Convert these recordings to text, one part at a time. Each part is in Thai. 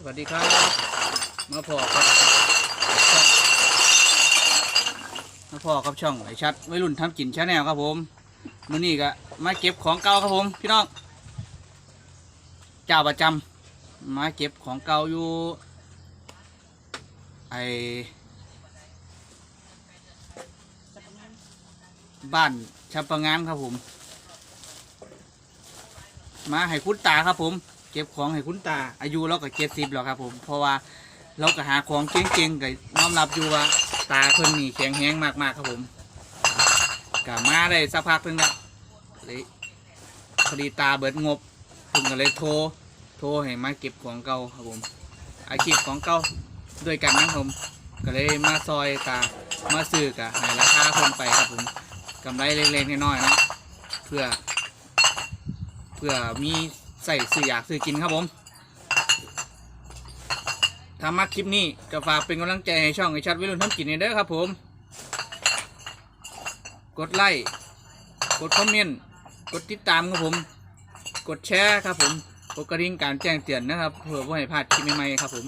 สวัสดีครับ มาพอครับมาพอกับช่องไอชัดวัยรุ่นทำกินชาแนลครับผมมื้อนี้ก็มาเก็บของเก่าครับผม พี่น้องเจ้าประจำมาเก็บของเก่าอยู่ ไอบ้านชับประงามครับผม มาให้คุณตาครับผม เก็บของให้คุณตา อายุเราก็เจ็ดสิบแล้วครับผม เพราะว่าเราก็หาของเก่งๆกับน้อมรับอยู่ว่าตาเพิ่นนี่แข็งแรงมากๆครับผมก็มาได้สักพักเพิ่นก็เลยพอดีตาเบิดงบเพิ่นก็เลยโทร โทรให้มาเก็บของเก่าครับผม อาชีพของเก่าด้วยกันนะผม ก็เลยมาซอยตา มาซื้อกะให้ราคาเพิ่นไปครับผมกำไรเล็กๆน้อยๆนะเพื่อ เพื่อมี ใส่ซื้ออยากซื้อกินครับผมถ้ามาคลิปนี้ก็ฝากเป็นกำลังใจให้ช่องไอชัดวิรุณทำกินในเด้อครับผม กดไลค์กดคอมเมนต์กดติดตามครับผม กดแชร์ครับผมกดกระดิ่งการแจ้งเตือนนะครับเพื่อว่าให้พลาดคลิปใหม่ๆครับผม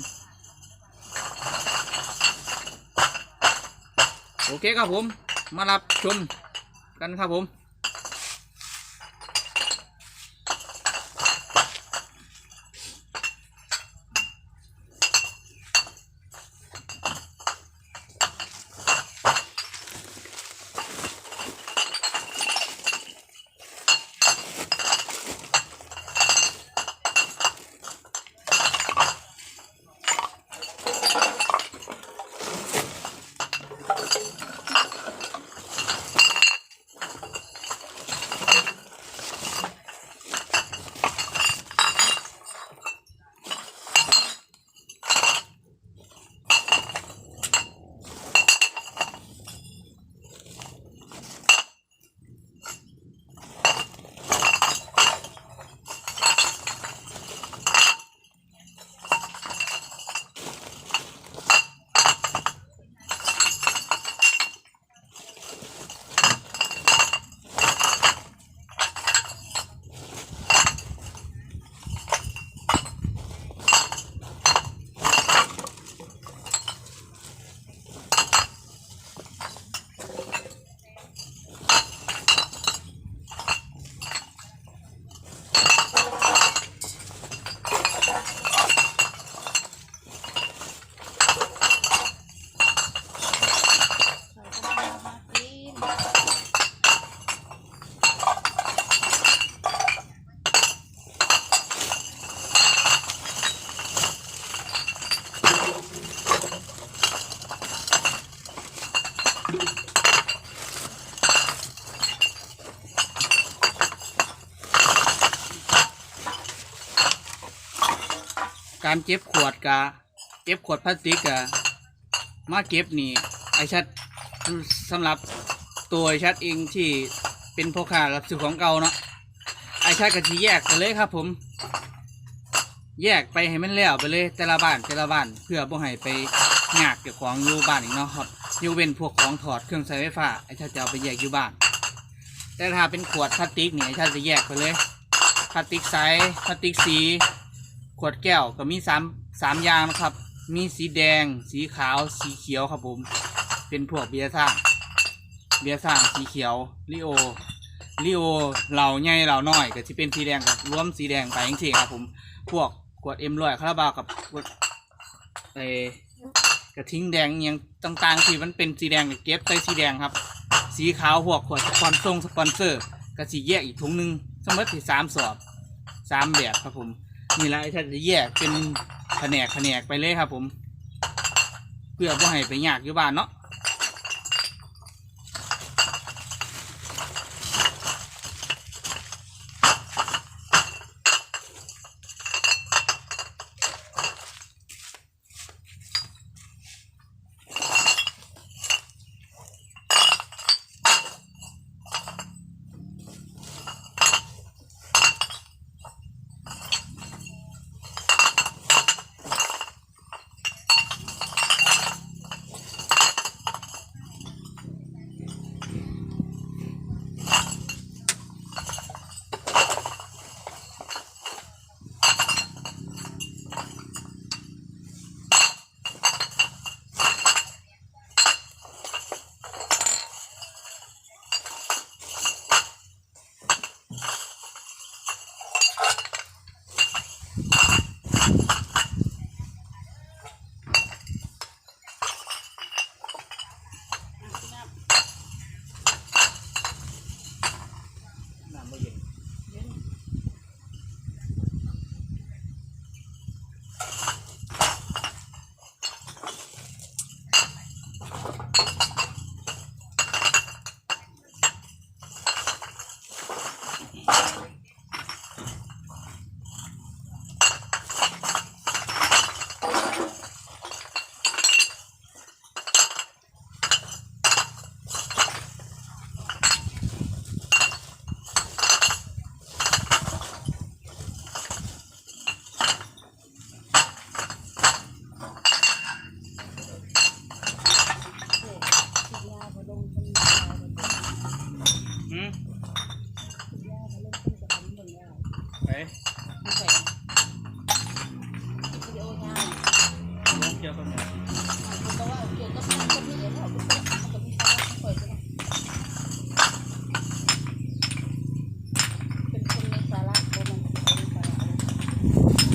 โอเคครับผม มารับชมกันครับผม การเก็บขวดกะเก็บขวดพลาสติกกะมาเก็บนี่ไอชัดสำหรับตัวไอชัดเองที่เป็นพ่อค้ารับซื้อของเก่าเนาะไอชัดก็จะแยกไปเลยครับผม แยกไปให้มันแล้วไปเลย แต่ละบ้านแต่ละบ้านเพื่อบ่ให้ไปงากเกี่ยวของอยู่บ้านอีกเนาะครับยกเว้นพวกของถอดเครื่องใช้ไฟฟ้าไอชัดจะเอาไปแยกอยู่บ้าน แต่ถ้าเป็นขวดพลาสติกนี่ไอชัดจะแยกไปเลยพลาสติกใสพลาสติกสี ขวดแก้วก็มีสามสามอย่างนะครับ มีสีแดง สีขาว สีเขียวครับผม เป็นพวกเบียร์ซ่าง เบียร์ซ่างสีเขียวลิโอลิโอเหล่าใหญ่เหล่าน้อยก็จะเป็นสีแดงครับรวมสีแดงไปจริงๆครับผม พวกขวดเอ็มร้อยคาราบาวกับขวดเอกระทิงแดงยังต่างๆที่มันเป็นสีแดงก็เก็บใส่สีแดงครับ สีขาวพวกขวดสปอนซงสปอนเซอร์ก็สีแยกอีกถุงหนึงสมมติที่สามสอบสามแบบครับผม นี่แหละไอ้ท่านจะแยกเป็นแผนกแผนกไปเลยครับผม เพื่อบ่ให้ไปยากอยู่บ้านเนาะ ไปลงเกี่ยวกับเนี่ยเป็นคนมีสาระโบมันเป็นสาระ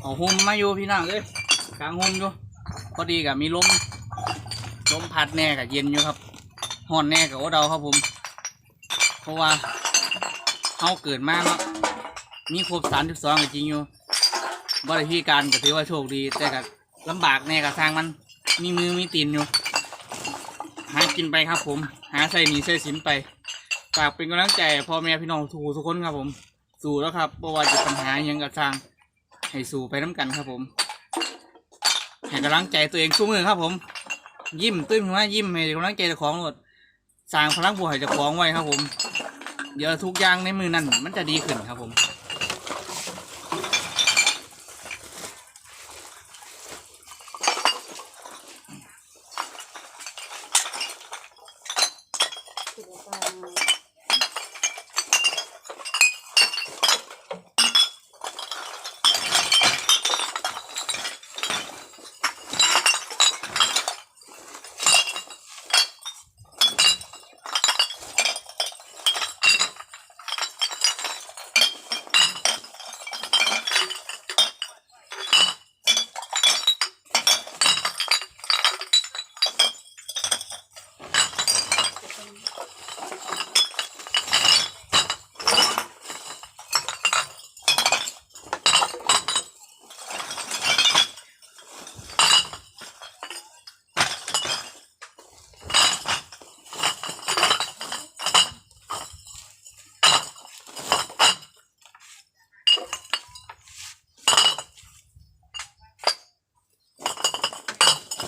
เอาห่ มาอยู่พี่น้องเอ้ยกลางห่มอยู่พอดีกับมีลมลมพัดแน่กับเย็นอยู่ครับห่อนแน่กับโอเดาครับผม เพราะว่าเฮาเกิดมาเนาะมีครบสามสิบสองก็จริงอยู่บริธีการก็ถือว่าโชคดี แต่ก็ลำบากแน่กับทางมัน มีมือมีตีนอยู่ หากินไปครับผม หาใส่หนีใส่สินไปฝากเป็นกำลังใจพ่อแม่พี่น้องทุกคนทุกคนครับผม สู้แล้วครับเพราะว่าจะปัญหาหยังกับทาง ให้สู่ไปน้ำกันครับผมให้กำลังใจตัวเองสู้มือครับผม ยิ้มตื้นหัวยิ้มให้กำลังใจเจ้าของหมดสร้างพลังบวกให้เจ้าของไว้ครับผม เดี๋ยวทุกอย่างในมือนั่นมันจะดีขึ้นครับผม ศิลปะ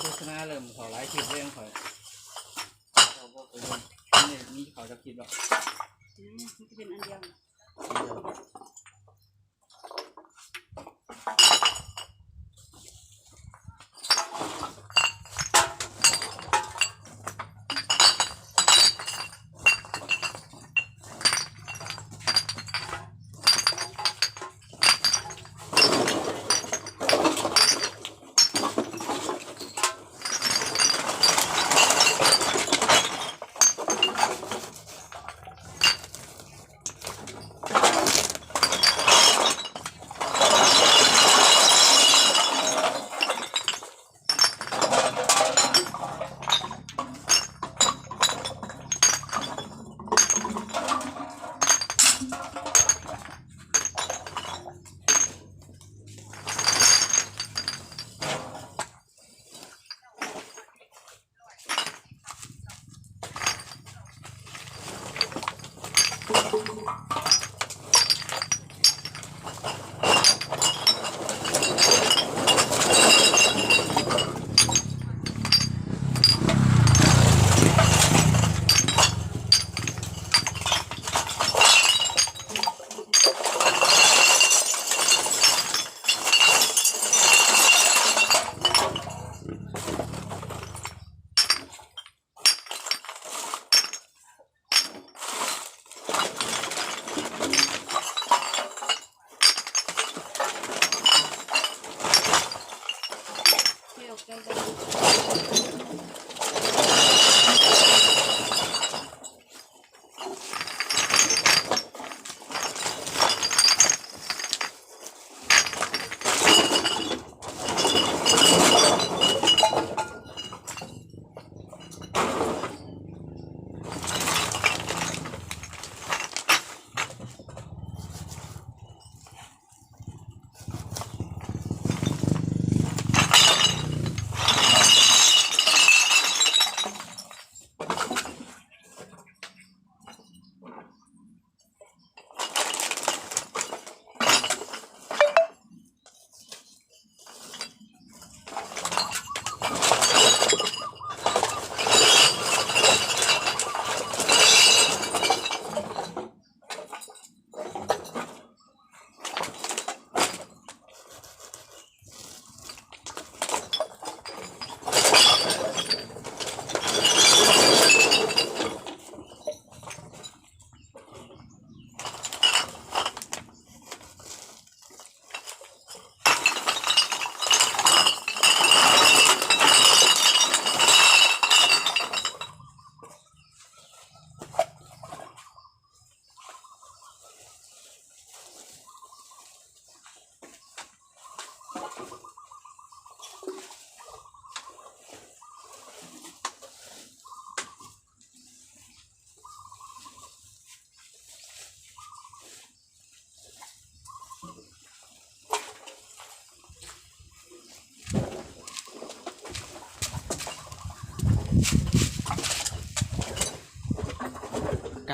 โฆษณาเริ่มขอไลฟ์คลิปเรื่องขอขอพวกเรื่องนี่ นี่ขอจะคลิปหรอก อืมมันจะเป็นอันเดียว เ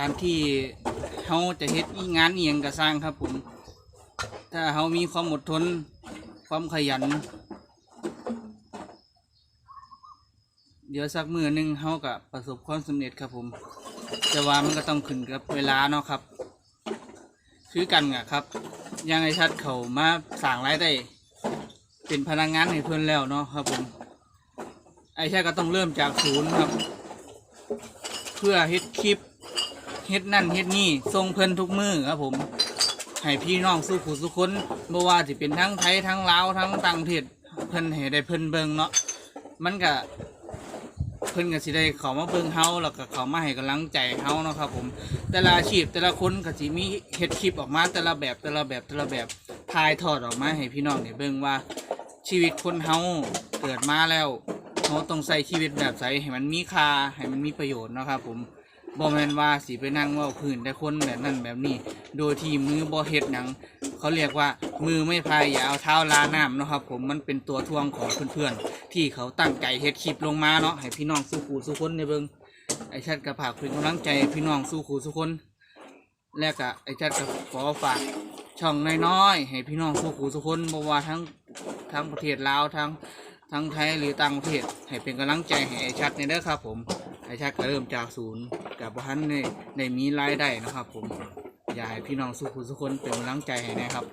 การที่เฮาจะเฮ็ดงานเอียงก็สร้างครับผม ถ้าเฮามีความอดทน ความขยัน เดี๋ยวสักมือหนึงเฮาก็ประสบความสำเร็จครับผม แต่ว่ามันก็ต้องขึ้นกับเวลาเนาะครับ คือกันอะครับ ยังไอชัดเขามาสั่งรายได้ เป็นพนักงานให้เพื่อนแล้วเนาะครับผม ไอชัดก็ต้องเริ่มจากศูนย์ครับ เพื่อเฮ็ดคลิป เฮ็ดนั่นเฮ็ดนี่ส่งเพิ่นทุกมือครับผมให้พี่น้องสู้ผู้สุคนบ่ว่าสิเป็นทั้งไทยทั้งลาวทั้งต่างประเทศเพิ่นให้ได้เพิ่นเบิ่งเนาะมันก็เพิ่นก็สิได้เข้ามาเบิ่งเฮาแล้วก็เข้ามาให้กำลังใจเฮาเนาะครับผม แต่ละอาชีพแต่ละคนก็สิมีเฮ็ดคลิปออกมาแต่ละแบบแต่ละแบบแต่ละแบบถ่ายทอดออกมาให้พี่น้องได้เบิ่งว่าชีวิตคนเฮาเกิดมาแล้วเฮาต้องใช้ชีวิตแบบไสให้มันมีค่าให้มันมีประโยชน์เนาะครับผม บ่แม่นว่าสิไปนั่งเว้าพื้นแต่คนแบบนั้นแบบนี้ โดยที่มือบ่เฮ็ดหยังเขาเรียกว่ามือไม่พายอย่าเอาเท้าลาน้ำเนาะครับ ผมมันเป็นตัวทวงของเพื่อนๆที่เขาตั้งใจเฮ็ดคลิปลงมาเนาะให้พี่น้องสู้ผู้สู้คนในเบิงไอชัดกับผากเป็นกำลังใจให้พี่น้องสู้ขู่สู้คนและกะไอชัดกับขอฝากช่องน้อยๆให้พี่น้องสู้ขู่สู้คนบ่ว่าทั้งทั้งประเทศลาวทั้ง ทั้งไทยหรือต่างประเทศให้เป็นกำลังใจให้ไอชัดในเด้อครับ ผมไอชัดก็เริ่มจากศูนย์กับพันในในมีรายได้นะครับ ผมอยากให้พี่น้องสุขุสุคนเป็นกำลังใจให้นะครับ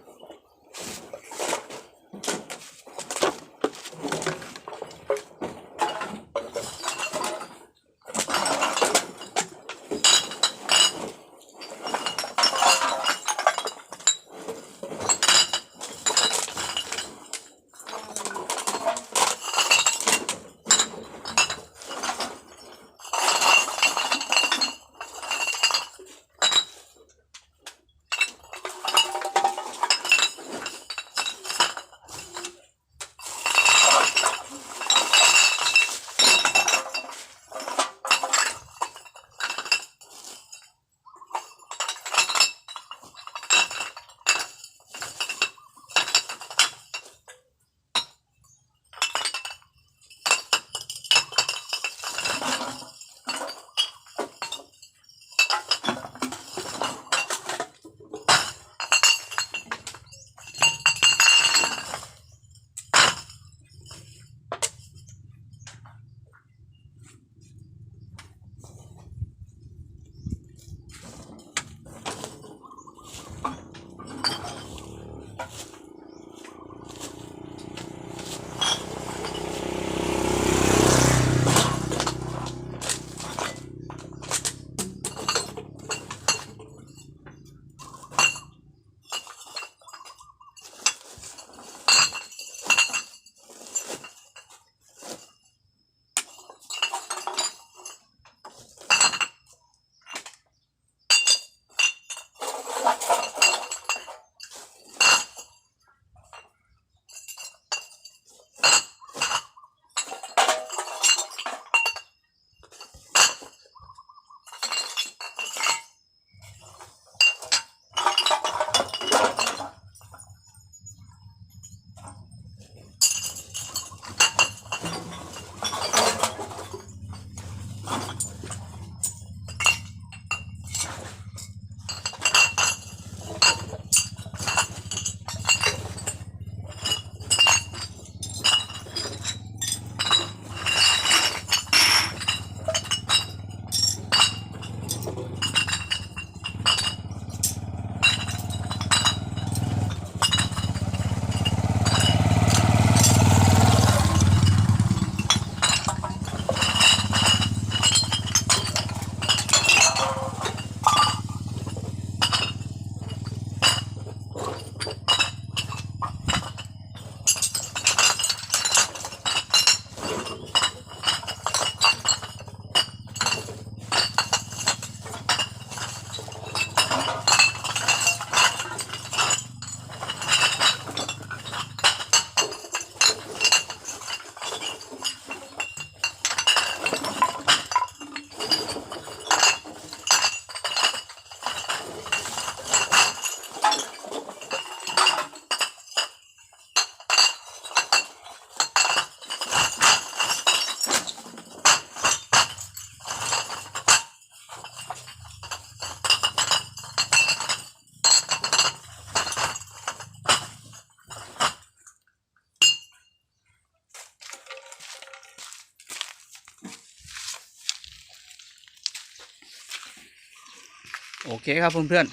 โอเคครับเพื่อน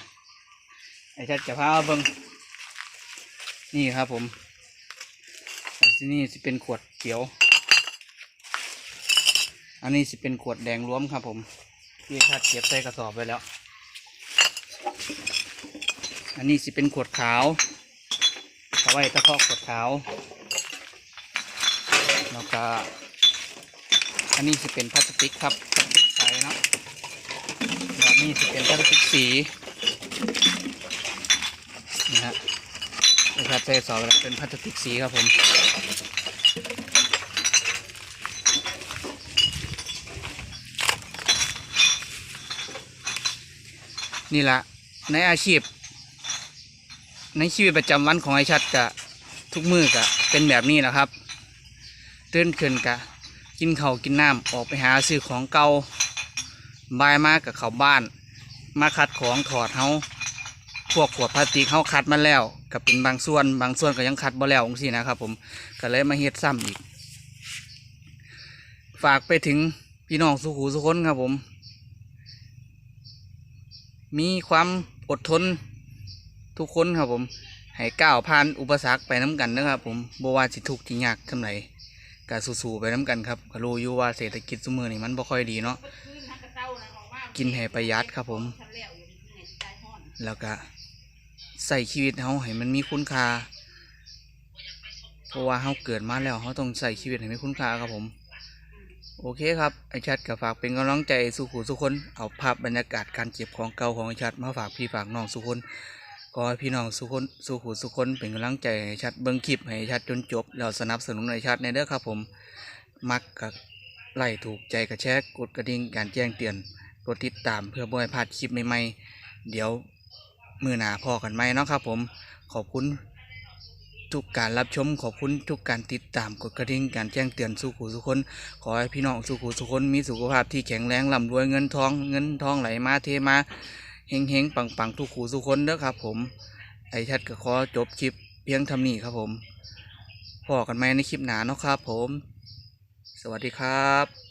ๆไอ้ชัดจะพาเบิ่งนี่ครับผมอันที่นี่สิเป็นขวดเขียว อันนี้สิเป็นขวดแดงรวมครับผมที่ชัดเก็บใส่กระสอบไว้แล้ว อันนี้สิเป็นขวดขาวเอาไว้ตะเคาะขวดขาวแล้วก็อันนี้สิเป็นพลาสติกครับพลาสติกใสเนาะ นี่สิเป็นพลาสติกสีนี่ฮะนะครับใส่สอบเป็นพลาสติกสีครับผมนี่ละในอาชีพ ในชีวิตประจำวันของไอชัดกะทุกมือกะเป็นแบบนี้แหละครับตื่นเขึ้นกะ กินข้าวกินน้ำออกไปหาซื้อของเก่า บายมากกับเขาบ้าน มาคัดของถอดเฮาพวกขวดพลาสติกเฮาคัดมาแล้วกับเป็นบางส่วน บางส่วนก็ยังคัดบ่แล้วองซี่นะครับ ผมก็เลยมาเฮ็ดซ้ำอีก ฝากไปถึงพี่น้องสุขูสุคนครับผม มีความอดทนทุกคนครับผมให้ก้าวผ่านอุปสรรคไปน้ำกันนะครับผมบ่ว่าสิทุกข์ที่ยากทำไรก็สู้ๆไปน้ำกันครับก็รู้อยู่ว่าเศรษฐกิจสมือนี่มันบ่ค่อยดีเนาะ กินให้ประหยัดครับผม แล้วก็ใส่ชีวิตเฮาให้มันมีคุณค่า เพราะว่าเฮาเกิดมาแล้วเฮาต้องใส่ชีวิตให้มีคุณค่าครับผม โอเคครับไอชัดก็ฝากเป็นกำลังใจสู่ขู่สุคนเอาภาพบรรยากาศการเก็บของเก่าของไอชัดมาฝากพี่ฝากน้องสุคนก็ให้พี่น้องสุคนสู่ขู่สุคนเป็นกำลังใจให้ชัดเบิ้งคลิปให้ชัดจนจบแล้วสนับสนุนไอชัดในเด้อครับผม มักกับไล่ถูกใจกระแชกกดกระดิ่งการแจ้งเตือน กดติดตามเพื่อบ่ให้พลาดคลิปใหม่ๆ เดี๋ยวมือหนาพอกันไหมเนาะครับผมขอบคุณทุกการรับชมขอบคุณทุกการติดตามกดกระดิ่งการแจ้งเตือนสู่ขู่สุคน ขอให้พี่น้องสุขุสุขคนมีสุขภาพที่แข็งแรงร่ำรวยเงินทองเงินทองไหลมาเทมาเฮงเฮงปังปังทุกขู่สุขคนเด้อครับ ผมไอชัดก็ขอจบคลิปเพียงทำนี้ครับผมพอกันไหมในคลิปหนาเนาะครับ ผม สวัสดีครับ